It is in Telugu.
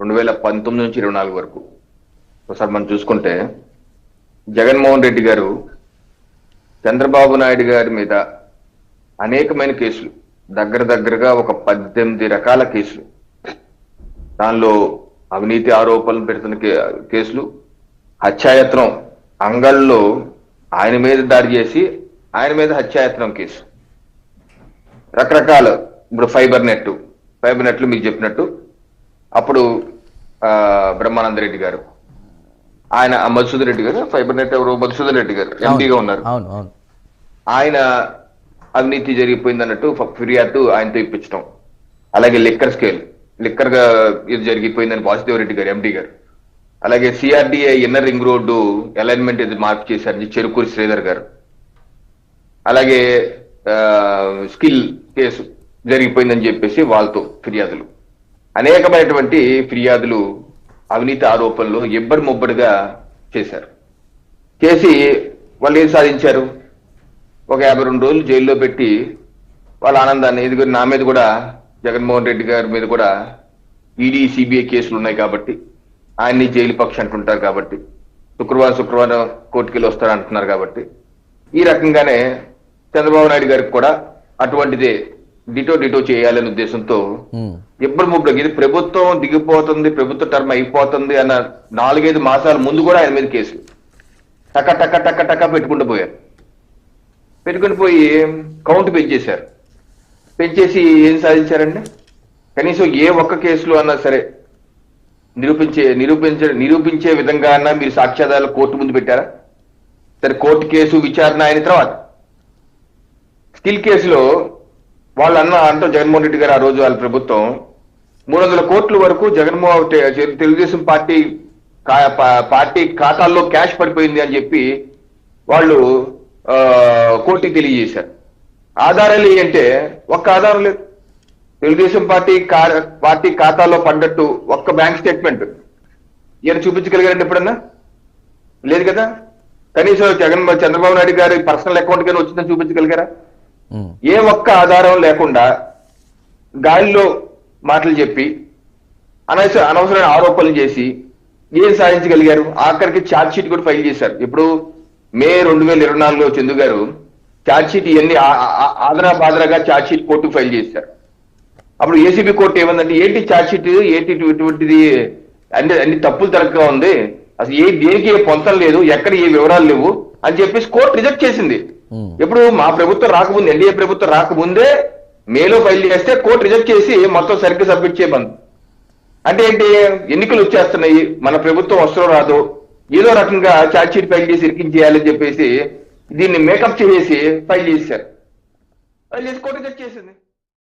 రెండు వేల పంతొమ్మిది నుంచి ఇరవై నాలుగు వరకు. ఒకసారి మనం చూసుకుంటే జగన్మోహన్ రెడ్డి గారు చంద్రబాబు నాయుడు గారి మీద అనేకమైన కేసులు దగ్గర దగ్గరగా ఒక పద్దెనిమిది రకాల కేసులు. దానిలో అవినీతి ఆరోపణలు పెడుతున్న కేసులు హత్యాయత్నం అంగల్లో ఆయన మీద దాడి చేసి ఆయన మీద హత్యాయత్నం కేసు. రకరకాల ఇప్పుడు ఫైబర్ నెట్ ఫైబర్ నెట్లు మీకు చెప్పినట్టు అప్పుడు ఆ, బ్రహ్మానంద రెడ్డి గారు. ఆయన మధుసూదన్ రెడ్డి గారు ఫైబర్ నెట్ ఎవరు? మధుసూదన్ రెడ్డి గారు ఎంపీగా ఉన్నారు. ఆయన అవినీతి జరిగిపోయింది అన్నట్టు ఫిర్యాదు ఆయనతో ఇప్పించడం అలాగే లిక్కర్ స్కేల్. లిక్కర్గా ఇది జరిగిపోయిందని వాసుదేవ్ రెడ్డి గారు ఎండి గారు. అలాగే CRDA inner ring road alignment ఇది మార్పు చేశారని చెరుకూరి శ్రీధర్ గారు. అలాగే స్కిల్ కేసు జరిగిపోయిందని చెప్పేసి వాళ్ళతో ఫిర్యాదులు. అనేకమైనటువంటి ఫిర్యాదులు అవినీతి ఆరోపణలు ఇబ్బడి ముబ్బడిగా చేశారు. చేసి వాళ్ళు ఏం సాధించారు? ఒక యాభై రెండు రోజులు జైల్లో పెట్టి వాళ్ళ ఆనందాన్ని ఇది నా మీద కూడా జగన్మోహన్ రెడ్డి గారి మీద కూడా ఈడీ సిబిఐ కేసులు ఉన్నాయి కాబట్టి ఆయన్ని జైలు పక్షి అంటుంటారు కాబట్టి శుక్రవారం శుక్రవారం కోర్టుకెళ్ళి వస్తారు అంటున్నారు కాబట్టి ఈ రకంగానే చంద్రబాబు నాయుడు గారికి కూడా అటువంటిదే డిటో డిటో చేయాలనే ఉద్దేశంతో ఎప్పుడు ముప్పుడు ఇది ప్రభుత్వం దిగిపోతుంది ప్రభుత్వ టర్మ్ అయిపోతుంది అన్న నాలుగైదు మాసాల ముందు కూడా ఆయన మీద కేసులు. టక టక టక టక పెట్టుకుంటూ పోయారు. పెట్టుకుని పోయి కౌంట్ పెంచేశారు. పెంచేసి ఏం సాధించారండి? కనీసం ఏ ఒక్క కేసులో అన్నా సరే నిరూపించే నిరూపించే నిరూపించే విధంగా అన్నా మీరు సాక్ష్యాధారాలు కోర్టు ముందు పెట్టారా? సరే కోర్టు కేసు విచారణ అయిన తర్వాత స్కిల్ కేసులో వాళ్ళు అన్న అంటే జగన్మోహన్ రెడ్డి గారు ఆ రోజు వాళ్ళ ప్రభుత్వం మూడు వందల కోట్ల వరకు జగన్మోహన్ తెలుగుదేశం పార్టీ పార్టీ ఖాతాల్లో క్యాష్ పడిపోయింది అని చెప్పి వాళ్ళు కోర్టుకి తెలియజేశారు. ఆధారాలు ఏంటంటే ఒక్క ఆధారం లేదు. తెలుగుదేశం పార్టీ పార్టీ ఖాతాలో పడ్డట్టు ఒక్క బ్యాంక్ స్టేట్మెంట్. ఈయన చూపించగలిగారండి ఎప్పుడన్నా? లేదు కదా? కనీసం జగన్ చంద్రబాబు నాయుడు గారి పర్సనల్ అకౌంట్ కానీ వచ్చిందని చూపించగలిగారా? ఏ ఒక్క ఆధారం లేకుండా గాలిలో మాటలు చెప్పి అనవసర అనవసరమైన ఆరోపణలు చేసి ఏం సాధించగలిగారు? ఆఖరికి ఛార్జ్ షీట్ కూడా ఫైల్ చేశారు. ఇప్పుడు మే రెండు వేల ఇరవై నాలుగులో చందు గారు ఛార్జ్ షీట్ ఇవన్నీ ఆదరా బాదరాగా ఛార్జ్ షీట్ కోర్టుకు ఫైల్ చేశారు. అప్పుడు ఏసీబీ కోర్టు ఏమందంటే ఏంటి ఛార్జ్ షీట్? ఏంటి ఇటువంటిది? అంటే అన్ని తప్పులు తరగ్గా ఉంది. అసలు ఏ దేనికి ఏ పొంతం లేదు? ఎక్కడ ఏ వివరాలు లేవు? అని చెప్పేసి కోర్టు రిజెక్ట్ చేసింది. ఇప్పుడు ఎప్పుడు మా ప్రభుత్వం రాకముందు ఎన్డీఏ ప్రభుత్వం రాకముందే మేలో ఫైల్ చేస్తే కోర్టు రిజెక్ట్ చేసి మొత్తం సరిగ్గా సబ్మిట్ చేయమంది అంటే ఏంటి? ఎన్నికలు వచ్చేస్తున్నాయి మన ప్రభుత్వం వస్తుందో రాదు. ఏదో రకంగా ఛార్జ్ షీట్ ఫైల్ చేసి ఇరికించేయాలని చెప్పేసి దీన్ని మేకప్ చేసి ఫైల్ చేశారు. ఫైల్ చేసి కోర్టు రిజెక్ట్ చేసింది.